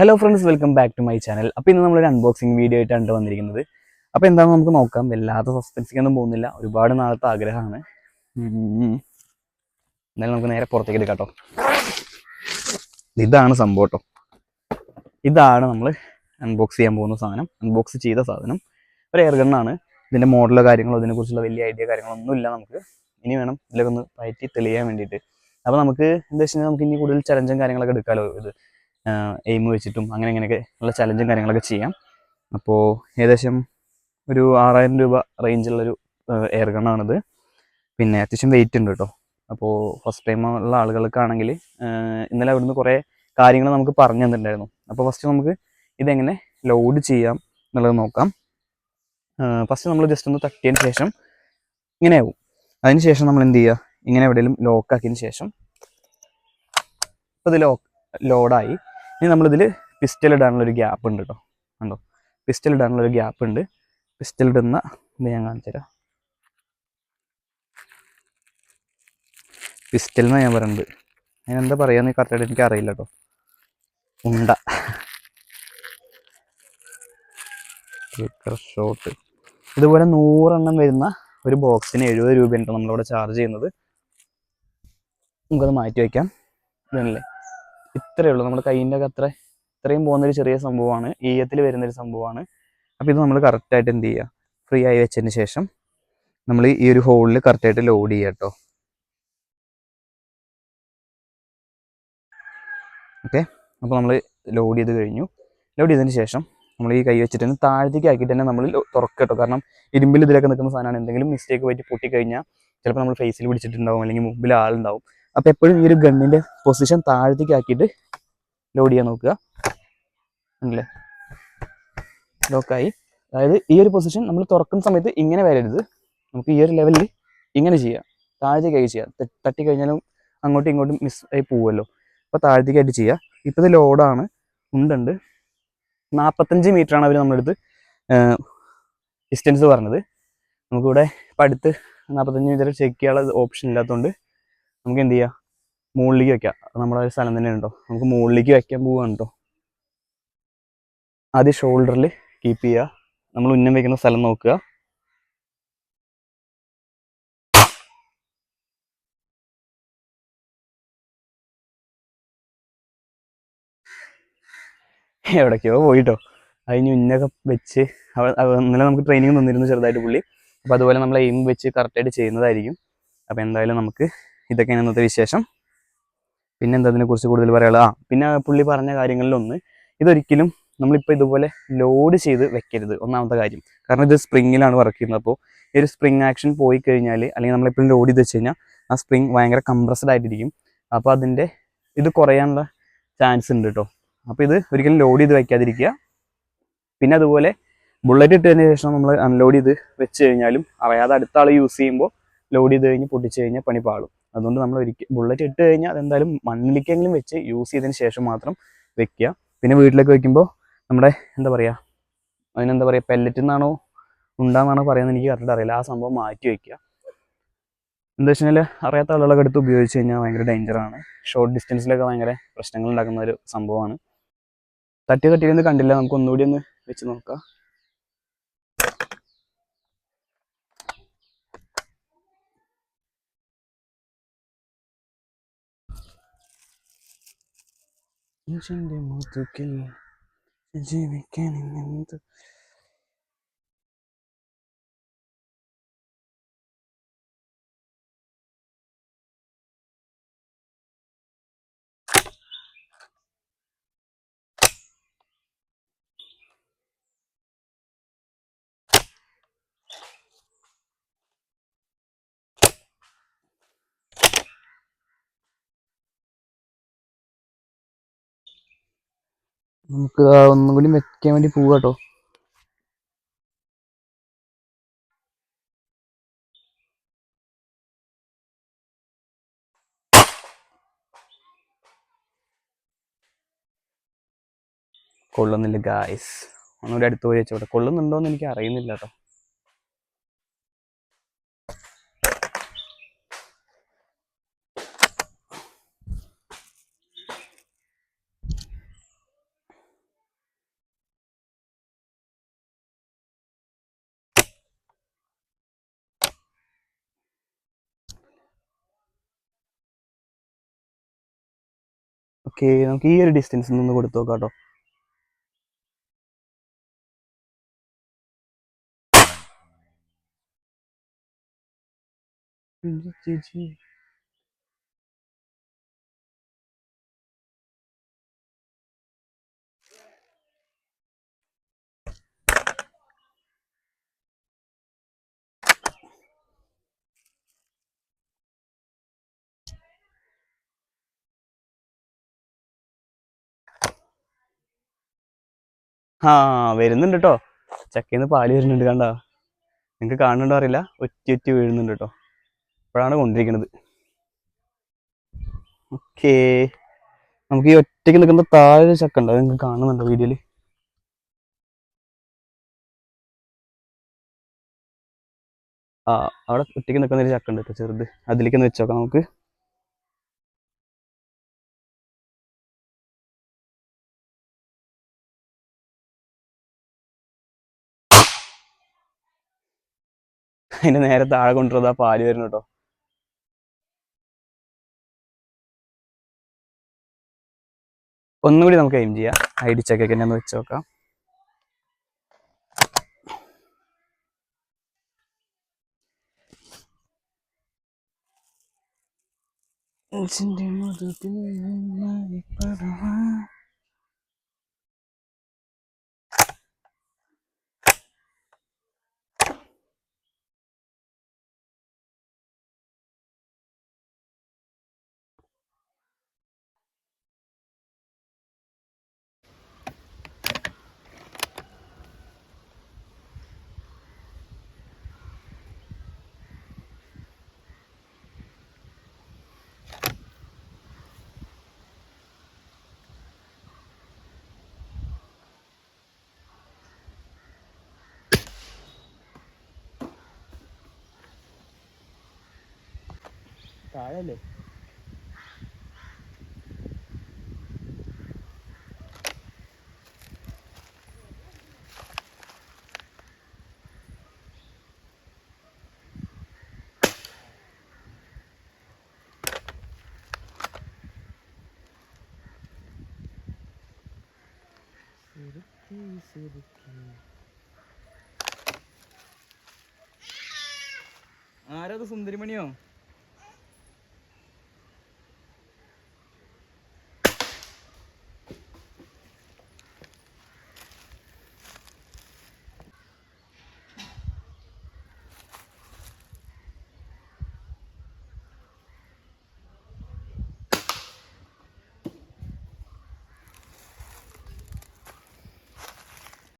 Hello friends welcome back to my channel അപ്പോൾ ഇന്ന് നമ്മളൊരു അൺബോക്സിങ് വീഡിയോ ആയിട്ടാണ് വന്നിരിക്കുന്നത്. അപ്പോൾ എന്താണെന്ന് നമുക്ക് നോക്കാം. വല്ലാത്ത സസ്പെൻസിക്കൊന്നും പോകുന്നില്ല. ഒരുപാട് നാളത്തെ ആഗ്രഹമാണ്. എന്നാലും നമുക്ക് നേരെ പുറത്തേക്ക് കേട്ടോ. ഇതാണ് സംഭവം കേട്ടോ. ഇതാണ് നമ്മൾ അൺബോക്സ് ചെയ്യാൻ പോകുന്ന സാധനം. അൺബോക്സ് ചെയ്ത സാധനം. ഒരു എയർ ഗണ്ണാണ് ഇതിന്റെ മോഡലോ കാര്യങ്ങളോ ഇതിനെക്കുറിച്ചുള്ള വലിയ ഐഡിയ കാര്യങ്ങളൊന്നും ഇല്ല നമുക്ക്. ഇനി വേണം ഇതിലൊക്കെ ഒന്ന് പയറ്റി തെളിയാൻ വേണ്ടിയിട്ട്. അപ്പോൾ നമുക്ക് എന്താ വെച്ച് കഴിഞ്ഞാൽ നമുക്ക് ഇനി കൂടുതൽ ചലഞ്ചും കാര്യങ്ങളൊക്കെ എടുക്കാമല്ലോ ഇത്. എയിം വെച്ചിട്ടും അങ്ങനെ ഇങ്ങനെയൊക്കെ ഉള്ള ചലഞ്ചും കാര്യങ്ങളൊക്കെ ചെയ്യാം. അപ്പോൾ ഏകദേശം ഒരു ആറായിരം രൂപ റേഞ്ചുള്ളൊരു എയർ ഗണ്ണാണിത് പിന്നെ അത്യാവശ്യം വെയിറ്റ് ഉണ്ട് കേട്ടോ അപ്പോൾ ഫസ്റ്റ് ടൈം ഉള്ള ആളുകൾക്കാണെങ്കിൽ ഇന്നലെ അവിടുന്ന് കുറേ കാര്യങ്ങൾ നമുക്ക് പറഞ്ഞു തന്നിട്ടുണ്ടായിരുന്നു. അപ്പോൾ ഫസ്റ്റ് നമുക്ക് ഇതെങ്ങനെ ലോഡ് ചെയ്യാം എന്നുള്ളത് നോക്കാം. ഫസ്റ്റ് നമ്മൾ ജസ്റ്റ് ഒന്ന് തട്ടിയതിന് ശേഷം ഇങ്ങനെ ആവും. അതിന് ശേഷം നമ്മൾ എന്ത് ചെയ്യുക? ഇങ്ങനെ എവിടെയെങ്കിലും ലോക്കാക്കിയതിന് ശേഷം ഇപ്പോൾ ഇത് ലോക്ക് ലോഡായി ഇനി നമ്മളിതിൽ പിസ്റ്റൽ ഇടാനുള്ളൊരു ഗ്യാപ്പ് ഉണ്ട് കേട്ടോ കണ്ടോ? പിസ്റ്റൽ ഇടാനുള്ളൊരു ഗ്യാപ്പ് ഉണ്ട്. പിസ്റ്റൽ ഇടുന്ന ഇത് ഞാൻ കാണിച്ചു തരാം പിസ്റ്റൽ എന്നാണ് ഞാൻ പറയുന്നത് ഞാൻ എന്താ പറയുക കറക്റ്റായിട്ട് എനിക്ക് അറിയില്ല കേട്ടോ ഉണ്ട. ഷോട്ട് ഇതുപോലെ നൂറെണ്ണം വരുന്ന ഒരു ബോക്സിന് എഴുപത് രൂപയാണ് നമ്മളിവിടെ ചാർജ് ചെയ്യുന്നത്? നമുക്കത് മാറ്റി വയ്ക്കാം ഇതല്ലേ? ഇത്രയേ ഉള്ളൂ. നമ്മുടെ കൈന്റെ ഒക്കെ അത്ര ഇത്രയും പോകുന്നൊരു ചെറിയ സംഭവമാണ്. ഈയത്തിൽ വരുന്നൊരു സംഭവമാണ്. അപ്പോൾ ഇത് നമ്മൾ കറക്റ്റായിട്ട് എന്ത് ചെയ്യുക ഫ്രീ ആയി വെച്ചതിന് ശേഷം നമ്മൾ ഈ ഒരു ഹോളിൽ കറക്റ്റായിട്ട് ലോഡ് ചെയ്യുക കേട്ടോ ഓക്കെ അപ്പോൾ നമ്മൾ ലോഡ് ചെയ്ത് കഴിഞ്ഞു. ലോഡ് ചെയ്തതിന് ശേഷം നമ്മൾ ഈ കൈ വെച്ചിട്ട് തന്നെ താഴത്തേക്ക് ആക്കിയിട്ട് തന്നെ നമ്മൾ തുറക്കുക കേട്ടോ കാരണം ഇരുമ്പിൽ ഇതിലൊക്കെ നിൽക്കുന്ന സാധനമാണ്. എന്തെങ്കിലും മിസ്റ്റേക്ക് പറ്റി പൊട്ടിക്കഴിഞ്ഞാൽ ചിലപ്പോൾ നമ്മൾ ഫേസിൽ പിടിച്ചിട്ടുണ്ടാവും. അല്ലെങ്കിൽ മുമ്പിൽ ആളുണ്ടാവും. അപ്പോൾ എപ്പോഴും ഈ ഒരു ഗണ്ണിന്റെ പൊസിഷൻ താഴത്തേക്ക് ആക്കിയിട്ട് ലോഡ് ചെയ്യാൻ നോക്കുക. ആണല്ലേ ലോക്കായി അതായത് ഈ ഒരു പൊസിഷൻ നമ്മൾ തുറക്കുന്ന സമയത്ത് ഇങ്ങനെ വരരുത്. നമുക്ക് ഈ ഒരു ലെവലിൽ ഇങ്ങനെ ചെയ്യാം. താഴത്തേക്കായി ചെയ്യാം. തട്ടി തട്ടിക്കഴിഞ്ഞാലും അങ്ങോട്ടും ഇങ്ങോട്ടും മിസ് ആയി പോവുമല്ലോ. അപ്പോൾ താഴത്തേക്കായിട്ട് ചെയ്യുക ഇപ്പോൾ ഇത് ലോഡാണ് ഉണ്ടുണ്ട്. നാൽപ്പത്തഞ്ച് ആണ് അവർ നമ്മളെടുത്ത് ഡിസ്റ്റൻസ് പറഞ്ഞത്. നമുക്കിവിടെ ഇപ്പം അടുത്ത് നാൽപ്പത്തഞ്ച് മീറ്റർ ചെക്ക് ചെയ്യാനുള്ള ഓപ്ഷൻ ഇല്ലാത്തതുകൊണ്ട് നമുക്ക് എന്ത് ചെയ്യാം? മുകളിലേക്ക് വെക്കാം. നമ്മുടെ ഒരു സ്ഥലം തന്നെ ഉണ്ടോ നമുക്ക് മുകളിലേക്ക് വെക്കാൻ പോവാണ് കേട്ടോ ആദ്യം ഷോൾഡറിൽ കീപ്പ് ചെയ്യുക നമ്മൾ ഉന്നം വെക്കുന്ന സ്ഥലം നോക്കുക. എവിടേക്കോ പോയിട്ടോ. അതിന് ഉന്നൊക്കെ വെച്ച് ഇന്നലെ നമുക്ക് ട്രെയിനിങ് തന്നിരുന്നു ചെറുതായിട്ട് പുള്ളി. അപ്പോൾ അതുപോലെ നമ്മൾ എയിം വെച്ച് കറക്റ്റായിട്ട് ചെയ്യുന്നതായിരിക്കും. അപ്പോൾ എന്തായാലും നമുക്ക് ഇതൊക്കെയാണ് ഇന്നത്തെ വിശേഷം. പിന്നെ എന്താ കുറിച്ച് കൂടുതൽ പറയാനുള്ളത്? ആ പിന്നെ പുള്ളി പറഞ്ഞ കാര്യങ്ങളിലൊന്ന് ഇതൊരിക്കലും നമ്മളിപ്പോൾ ഇതുപോലെ ലോഡ് ചെയ്ത് വെക്കരുത്. ഒന്നാമത്തെ കാര്യം. കാരണം ഇത് സ്പ്രിങ്ങിലാണ് വർക്ക് ചെയ്യുന്നത്. അപ്പോൾ ഈ ഒരു സ്പ്രിങ് ആക്ഷൻ പോയി കഴിഞ്ഞാൽ അല്ലെങ്കിൽ നമ്മളെപ്പോഴും ലോഡ് ചെയ്ത് വെച്ച് കഴിഞ്ഞാൽ ആ സ്പ്രിങ് ഭയങ്കര കംപ്രസ്ഡ് ആയിട്ടിരിക്കും. അപ്പോൾ അതിന്റെ ഇത് കുറയാനുള്ള ചാൻസ് ഉണ്ട് കേട്ടോ അപ്പോൾ ഇത് ഒരിക്കലും ലോഡ് ചെയ്ത് വയ്ക്കാതിരിക്കുക പിന്നെ അതുപോലെ ബുള്ളറ്റ് ഇട്ടതിന് ശേഷം നമ്മൾ അൺലോഡ് ചെയ്ത് വെച്ച് കഴിഞ്ഞാലും അറിയാതെ അടുത്ത ആൾ യൂസ് ചെയ്യുമ്പോൾ ലോഡ് ചെയ്ത് കഴിഞ്ഞ് പൊട്ടിച്ച് കഴിഞ്ഞാൽ പണി പാളും. അതുകൊണ്ട് നമ്മൾ ഒരിക്കൽ ബുള്ളറ്റ് ഇട്ട് കഴിഞ്ഞാൽ അതെന്തായാലും മണ്ണിലേക്കെങ്കിലും വെച്ച് യൂസ് ചെയ്തതിന് ശേഷം മാത്രം വെക്കുക. പിന്നെ വീട്ടിലേക്ക് വെക്കുമ്പോൾ നമ്മുടെ എന്താ പറയുക അതിനെന്താ പറയുക പെല്ലറ്റിൽ നിന്നാണോ ഉണ്ടാന്നാണോ പറയുന്നത് എനിക്ക് കറക്റ്റ് അറിയില്ല. ആ സംഭവം മാറ്റി വെക്കുക. എന്താ വെച്ച് കഴിഞ്ഞാൽ അറിയാത്ത ആളുകളൊക്കെ എടുത്ത് ഉപയോഗിച്ച് കഴിഞ്ഞാൽ ഭയങ്കര ഡേഞ്ചറാണ് ഷോർട്ട് ഡിസ്റ്റൻസിലൊക്കെ ഭയങ്കര പ്രശ്നങ്ങൾ ഉണ്ടാക്കുന്ന ഒരു സംഭവമാണ്. തട്ടി തട്ടിയൊന്നും കണ്ടില്ല. നമുക്ക് ഒന്നുകൂടി ഒന്ന് വെച്ച് നോക്കാം. നെഞ്ചിന്റെ മുതുകിൽ ജീവിക്കാൻ ഇന്നെന്ത് നമുക്ക് ഒന്നും കൂടി വെക്കാൻ വേണ്ടി പോവാട്ടോ കൊള്ളുന്നില്ല ഗായ്സ് ഒന്നുകൂടി അടുത്ത് പോയി വെച്ചോട്ടെ. കൊള്ളുന്നുണ്ടോ എന്ന് എനിക്ക് അറിയുന്നില്ല കേട്ടോ ഓക്കെ നമുക്ക് ഈ ഒരു ഡിസ്റ്റൻസിൽ നിന്ന് കൊടുത്തു നോക്കാം കേട്ടോ. ആ വരുന്നുണ്ട് കേട്ടോ ചക്കയിൽ പാൽ വരുന്നുണ്ട് കണ്ട. നിങ്ങൾക്ക് കാണുന്നുണ്ടോ അറിയില്ല? ഒറ്റ ഒറ്റ വീഴുന്നുണ്ട് കേട്ടോ ഇപ്പോഴാണ് കൊണ്ടിരിക്കുന്നത് ഓക്കേ. നമുക്ക് ഈ ഒറ്റയ്ക്ക് നിൽക്കുന്ന താഴെ ചക്ക ഉണ്ടോ? നിങ്ങൾക്ക് കാണുന്നുണ്ടോ വീഡിയോയിൽ ആ അവിടെ ഒറ്റയ്ക്ക് നിൽക്കുന്ന ഒരു ചക്ക ഉണ്ട് കേട്ടോ ചെറുത്. അതിലേക്ക് ഒന്ന് വെച്ചോക്കാം നമുക്ക്. അതിന്റെ നേരെ താഴെ കൊണ്ടുവരുന്നത് ആ പാൽ വരുന്നു കേട്ടോ. ഒന്നുകൂടി നമുക്ക് എയിം ചെയ്യാം. ഐഡി ഡി ചെക്ക് ഒന്ന് വെച്ച് നോക്കാം. താഴല്ലേ? ആരത് സുന്ദരിമണിയോ?